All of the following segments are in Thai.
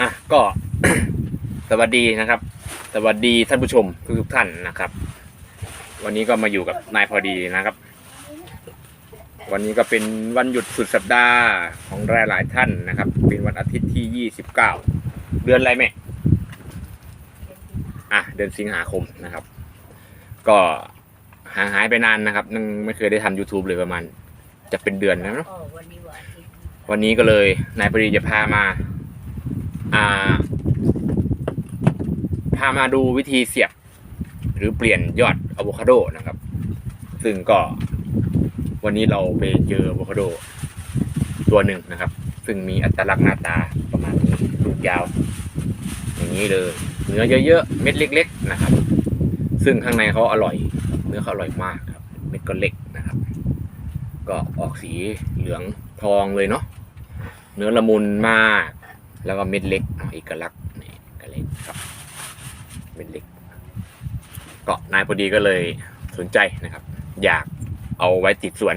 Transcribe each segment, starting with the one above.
อะก็ สวัสดีนะครับ สวัสดีท่านผู้ชมทุกๆท่านนะครับ วันนี้ก็มาอยู่กับนายพอดีนะครับ วันนี้ก็เป็นวันหยุดสุดสัปดาห์ของหลายหลายๆท่านนะครับ เป็นวันอาทิตย์ที่ยี่สิบเก้าเดือนอะไรแม่อะเดือนสิงหาคมนะครับ ก็ห่างหายไปนานนะครับนึงไม่เคยได้ทำ YouTube เลยประมาณ จะเป็นเดือนแล้วเนาะวันนี้วัน วันนี้ก็เลยนายปรีจะพามา อ่า พามาดูวิธีเสียบ หรือเปลี่ยนยอดอะโวคาโดนะครับ ซึ่งก็วันนี้เราไปเจออะโวคาโดตัวหนึ่งนะครับ ซึ่งมีอัตลักษณ์หน้าตาประมาณนี้ลูกยาว อย่างนี้เลยเนื้อเยอะๆเม็ดเล็ก ๆ นะครับ ซึ่งข้างในเขาอร่อย เนื้อเขาอร่อยมากครับ เม็ดก็เล็กนะครับ ก็ออกสีเหลืองทองเลยเนาะ เนื้อละมุนมาก แล้วก็เม็ดเล็กเอาเอกลักษณ์นี่ก็เล็กครับเม็ดเล็กก็นายพอดีก็เลยสนใจนะครับ อยากเอาไว้ติดสวน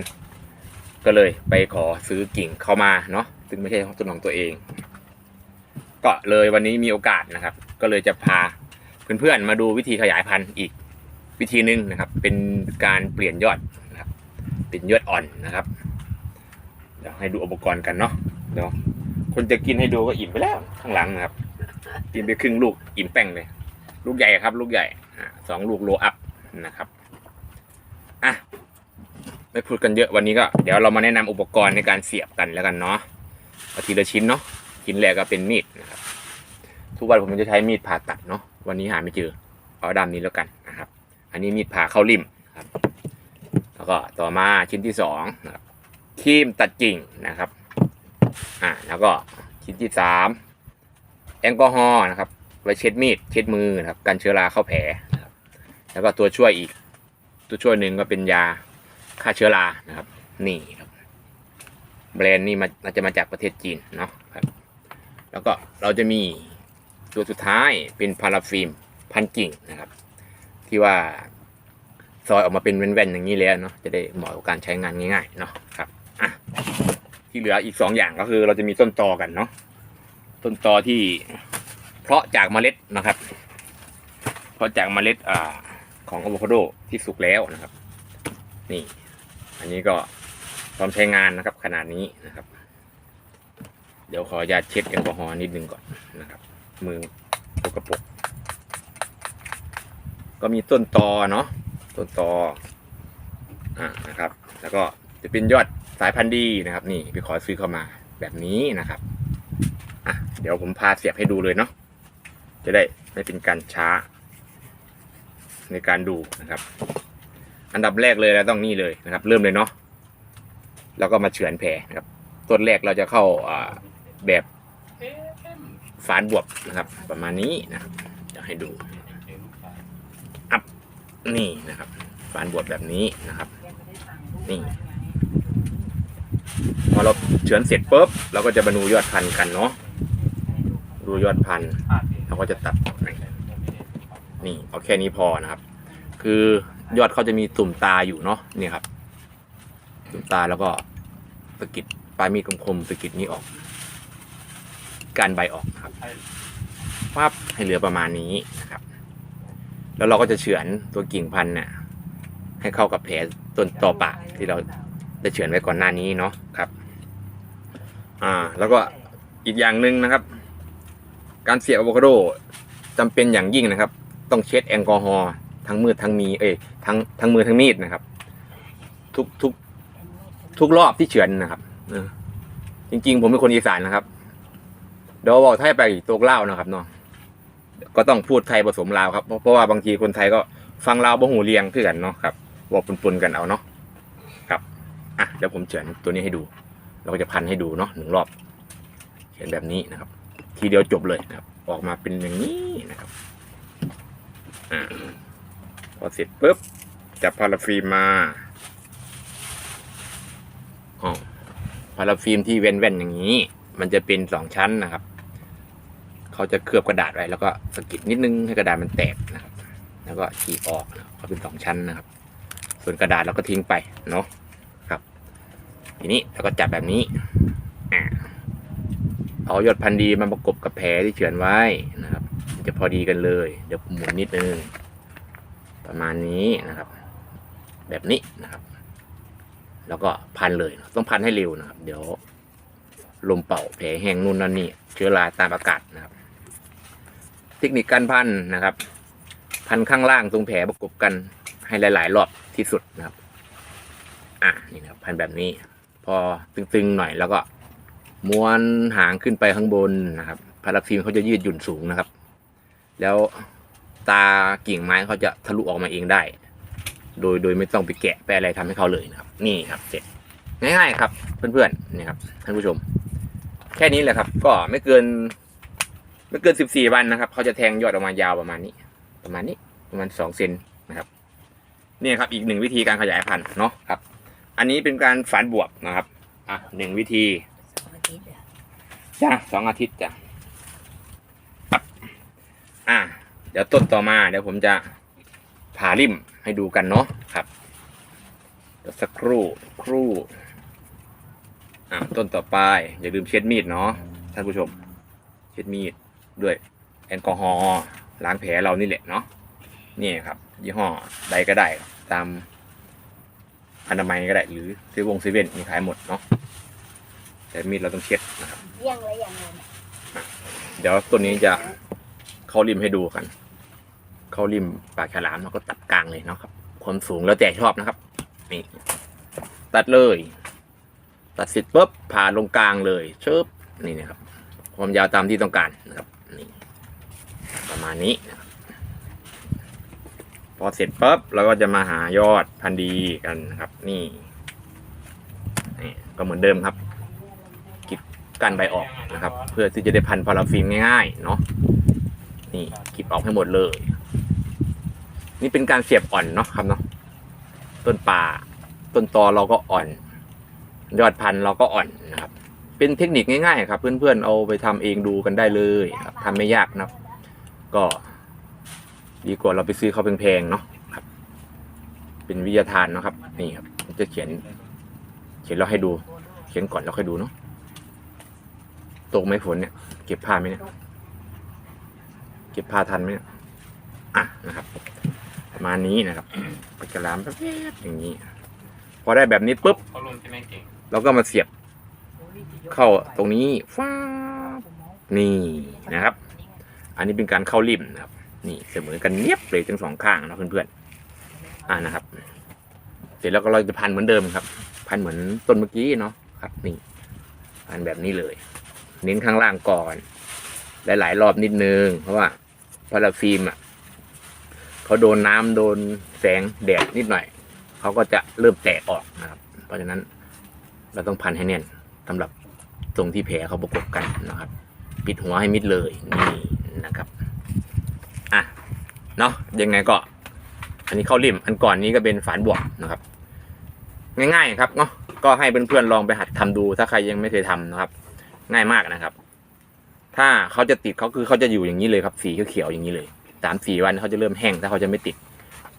ก็เลยไปขอซื้อกิ่งเข้ามาเนาะซึ่งไม่ใช่ต้นของตัวเอง ก็เลยวันนี้มีโอกาสนะครับ ก็เลยจะพาเพื่อนๆมาดูวิธีขยายพันธุ์อีกวิธีหนึ่งนะครับ เป็นการเปลี่ยนยอดนะครับ เป็นยอดอ่อนนะครับ เดี๋ยวให้ดูอุปกรณ์กันเนาะ เดี๋ยวคนจะกินให้ดูก็อิ่มไปแล้วข้างหลังนะครับ กินไปครึ่งลูกอิ่มแป้งเลย ลูกใหญ่ครับ ลูกใหญ่สองลูกโลอัพนะครับอะไม่พูดกันเยอะวันนี้ก็ เดี๋ยวเรามาแนะนำอุปกรณ์ในการเสียบกันแล้วกันเนาะเอาทีละชิ้นเนาะชิ้นแรกก็เป็นมีดนะครับ ทุกวันผมจะใช้มีดผ่าตัดเนาะวันนี้หาไม่เจอเอาด้ามนี้แล้วกันนะครับ อันนี้มีดผ่าเข้าริมครับ แล้วก็ต่อมาชิ้นที่สองนะครับครีมตัดกิ่งนะครับ อ่าแล้วก็ชิ้นที่สามแอลกอฮอล์นะครับไว้เช็ดมีดเช็ดมือนะครับกันเชื้อราเข้าแผลแล้วก็ตัวช่วยอีก ตัวช่วยหนึ่งก็เป็นยาฆ่าเชื้อรานะครับ นี่ครับ แบรนด์นี่มาน่าจะมาจากประเทศจีนเนาะครับ แล้วก็เราจะมีตัวสุดท้ายเป็นพาราฟิล์มพันกิ่งนะครับ ที่ว่าซอยออกมาเป็นแว่นๆอย่างนี้แล้วเนาะจะได้เหมาะกับการใช้งานง่ายๆเนาะครับอะ ที่เหลืออีกสองอย่างก็คือ เราจะมีต้นตอกันเนาะต้นตอที่เพาะจากเมล็ดนะครับเพาะจากเมล็ดอ่าของอะโวคาโดที่สุกแล้วนะครับ นี่ อันนี้ก็พร้อมใช้งานนะครับ ขนาดนี้นะครับ เดี๋ยวขออนุญาตเช็ดแอลกอฮอล์นิดนึงก่อนนะครับ มือสกปรกก็มีต้นตอเนาะต้นตออ่านะครับ แล้วก็จะเป็นยอด สายพันธุ์ดีนะครับ นี่ไปขอซื้อเข้ามาแบบนี้นะครับอะเดี๋ยวผมพาเสียบให้ดูเลยเนาะจะได้ไม่เป็นการช้า ในการดูนะครับ อันดับแรกเลยเราต้องนี่เลยนะครับ เริ่มเลยเนาะแล้วก็มาเฉือนแผลนะครับต้นแรกเราจะเข้าแบบฝานบวบนะครับ ประมาณนี้นะครับจะให้ดูนี่นะครับ ฝานบวบแบบนี้นะครับ นี่ พอเราเฉือนเสร็จปุ๊บเราก็จะมาดูยอดพันธุ์กันเนาะดูยอดพันธุ์เราก็จะตัดนี่เอาแค่นี้พอนะครับ คือยอดเขาจะมีตุ่มตาอยู่เนาะนี่ครับ ตุ่มตาแล้วก็สะกิดปลายมีดคมๆสะกิดนี้ออก การใบออกครับปั๊บให้เหลือประมาณนี้นะครับ แล้วเราก็จะเฉือนตัวกิ่งพันธุ์เนี่ยให้เข้ากับแผลต้นต่อปากที่เรา ได้เฉือนไว้ก่อนหน้านี้เนาะครับ อ่า แล้วก็อีกอย่างหนึ่งนะครับ การเสียบอะโวคาโดจำเป็นอย่างยิ่งนะครับ ต้องเช็ดแอลกอฮอล์ทั้งมือทั้งมีเอ้ยทั้งทั้งมือทั้งมีดนะครับ ทุกทุกทุกรอบที่เฉือนนะครับอจริง ๆ ผมเป็นคนอีสานนะครับเดี๋ยวบอกไทยไปตกเล่านะครับเนาะก็ต้องพูดไทยผสมลาวครับเพราะเพราะว่าบางทีคนไทยก็ฟังลาวบ่หูเรียงคือกันเนาะครับบอกปนๆกันเอาเนาะครับ อะเดี๋ยวผมเฉือนตัวนี้ให้ดู เราก็จะพันให้ดูเนาะหนึ่งรอบเขียนแบบนี้นะครับ ทีเดียวจบเลยนะครับ ออกมาเป็นอย่างนี้นะครับอ่าพอเสร็จปุ๊บจับพาราฟิล์มมาอ๋อพาราฟิล์มที่แว่นๆอย่างนี้ มันจะเป็นสองชั้นนะครับ เขาจะเคลือบกระดาษไว้แล้วก็สกิดนิดนึงให้กระดาษมันแตกนะครับ แล้วก็ฉีกออกนะครับเขาเป็นสองชั้นนะครับ ส่วนกระดาษเราก็ทิ้งไปเนาะ ทีนี้เราก็จับแบบนี้อ่าเอายอดพันธุ์ดีมาประกบกับแผลที่เฉือนไว้นะครับ จะพอดีกันเลย เดี๋ยวผมหมุนนิดนึงประมาณนี้นะครับ แบบนี้นะครับ แล้วก็พันเลย ต้องพันให้เร็วนะครับ เดี๋ยวลมเป่าแผลแห้งนู่นนั่นนี่เชื้อราตามอากาศนะครับ เทคนิคการพันนะครับ พันข้างล่างตรงแผลประกบกันให้หลาย ๆ รอบที่สุดนะครับ อะนี่นะครับพันแบบนี้ พอตึงๆหน่อยแล้วก็ม้วนหางขึ้นไปข้างบนนะครับพาราฟิล์มเขาจะยืดหยุ่นสูงนะครับ แล้วตากิ่งไม้เขาจะทะลุออกมาเองได้ โดยโดยไม่ต้องไปแกะไปอะไรทำให้เขาเลยนะครับ นี่ครับเสร็จง่ายๆครับ เพื่อนๆนี่ครับท่านผู้ชม แค่นี้แหละครับ ก็ไม่เกิน ไม่เกินสิบสี่วันนะครับเขาจะแทงยอดออกมายาวประมาณนี้ ประมาณนี้ประมาณสองเซนนะครับนี่ครับอีกหนึ่งวิธีการขยายพันธุ์เนาะครับ อันนี้เป็นการฝันบวกนะครับ อะหนึ่งวิธีสองอาทิตย์อจ้าสองอาทิตย์จ้ะครับอะเดี๋ยวต้นต่อมาเดี๋ยวผมจะผ่าริมให้ดูกันเนาะครับเดี๋ยวสักครู่ครู่อะต้นต่อไป อย่าลืมเช็ดมีดเนาะท่านผู้ชม เช็ดมีดด้วยแอลกอฮอล์ล้างแผลเรานี่แหละเนาะนี่ครับ ยี่ห้อใดก็ได้ตาม อนามัยก็ได้หรือเซเวงเซเว่นมีขายหมดเนาะแต่มีดเราต้องเช็ดนะครับเยี่ยงและอย่างนั้นเดี๋ยวตัวนี้จะเข้าริมให้ดูกัน เข้าริมปากฉลามเราก็ตัดกลางเลยเนาะครับ ความสูงแล้วแต่ชอบนะครับนี่ตัดเลย ตัดเสร็จปุ๊บผ่าลงกลางเลยเชิบนี่นะครับ ความยาวตามที่ต้องการนะครับนี่ประมาณนี้นะครับ พอเสร็จปุ๊บเราก็จะมาหายอดพันธุ์ดีกันนะครับ นี่นี่ก็เหมือนเดิมครับกีบกันใบออกนะครับ เพื่อที่จะได้พันพาราฟิล์มง่ายๆเนาะนี่กิบออกให้หมดเลย นี่เป็นการเสียบอ่อนเนาะครับเนาะต้นป่าต้นตอเราก็อ่อน ยอดพันเราก็อ่อนนะครับ เป็นเทคนิคง่ายๆครับ เพื่อนๆเอาไปทำเองดูกันได้เลยครับทำไม่ยากนะครับ ก็ ดีกว่าเราไปซื้อเขาแพงๆเนาะครับ เป็นวิทยาทานนะครับ นี่ครับจะเขียน เขียนเราให้ดู เขียนก่อนแล้วค่อยดูเนาะตกไหมฝนเนี่ย เก็บผ้าไหมเนี่ย เก็บผ้าทันไหมเนี่ยอะนะครับประมาณนี้นะครับปากกระลามแป๊บอย่างนี้ พอได้แบบนี้ปุ๊บเขาลงใช่ไหมเก่งเราก็มาเสียบ เข้าตรงนี้ฟ้านี่นะครับ อันนี้เป็นการเข้าริมนะครับ นี่เสมอกันเนียบเลยทั้งสองข้างนะเพื่อนๆอ่านะครับ เสร็จแล้วก็เราจะพันเหมือนเดิมครับ พันเหมือนต้นเมื่อกี้เนาะครับนี่พันแบบนี้เลย เน้นข้างล่างก่อน หลายๆรอบนิดนึง เพราะว่าพาราฟิล์มอะเขาโดนน้ำโดนแสงแดดนิดหน่อยเขาก็จะเริ่มแตกออกนะครับ เพราะฉะนั้นเราต้องพันให้แน่นสำหรับตรงที่แผลเขาประกบกันนะครับ ปิดหัวให้มิดเลยนี่นะครับ เนาะยังไงก็ อันนี้เข้าริมอันก่อนนี้ก็เป็นฝานบวกนะครับ ง่ายๆครับเนาะก็ให้เพื่อนๆลองไปหัดทำดู ถ้าใครยังไม่เคยทำนะครับ ง่ายมากนะครับ ถ้าเขาจะติดเขาคือเขาจะอยู่อย่างนี้เลยครับสีเขียวๆอย่างนี้เลยสามสี่วันเขาจะเริ่มแห้งถ้าเขาจะไม่ติด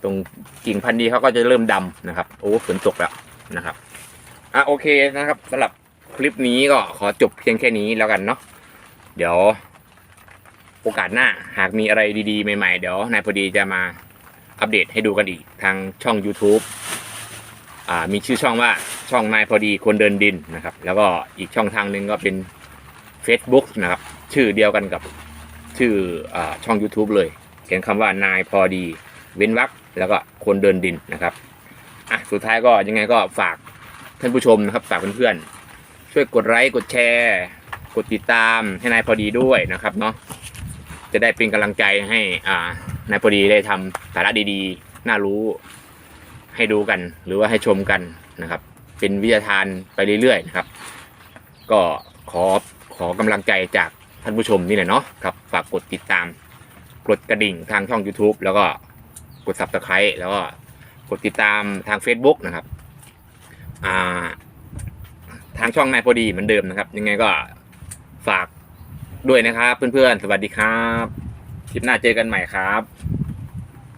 ตรงกิ่งพันธุ์ดีเขาก็จะเริ่มดำนะครับโอ้ฝนตกแล้วนะครับอะโอเคนะครับสำหรับคลิปนี้ก็ขอจบเพียงแค่นี้แล้วกันเนาะเดี๋ยว โอกาสหน้าหากมีอะไรดีๆ ใหม่ๆ เดี๋ยวนายพอดีจะมาอัปเดตให้ดูกันอีกทางช่อง YouTube อ่ามีชื่อช่องว่าช่องนายพอดีคนเดินดินนะครับ แล้วก็อีกช่องทางหนึ่งก็เป็น Facebook นะครับ ชื่อเดียวกันกับชื่ออช่อง YouTube เลย เขียนคำว่านายพอดี เว้นวรรคแล้วก็คนเดินดินนะครับอะสุดท้ายก็ยังไงก็ฝากท่านผู้ชมนะครับฝากเพื่อนๆช่วยกดไลค์กดแชร์ กดติดตามให้นายพอดีด้วยนะครับเนาะ จะได้เป็นกำลังใจให้อ่านายพอดีได้ทำสาระดีๆ น่ารู้ให้ดูกัน หรือว่าให้ชมกันนะครับ เป็นวิทยาทานไปเรื่อยๆนะครับ ก็ขอขอกำลังใจจากท่านผู้ชมนี่แหละเนาะครับฝากกดติดตาม กดกระดิ่งทางช่อง YouTube แล้วก็กด Subscribe แล้วก็กดติดตามทาง Facebook นะครับาทางช่องนายพอดีเหมือนเดิมนะครับ ยังไงก็ฝาก ด้วยนะครับ เพื่อนๆ สวัสดีครับ คลิปหน้าเจอกันใหม่ครับ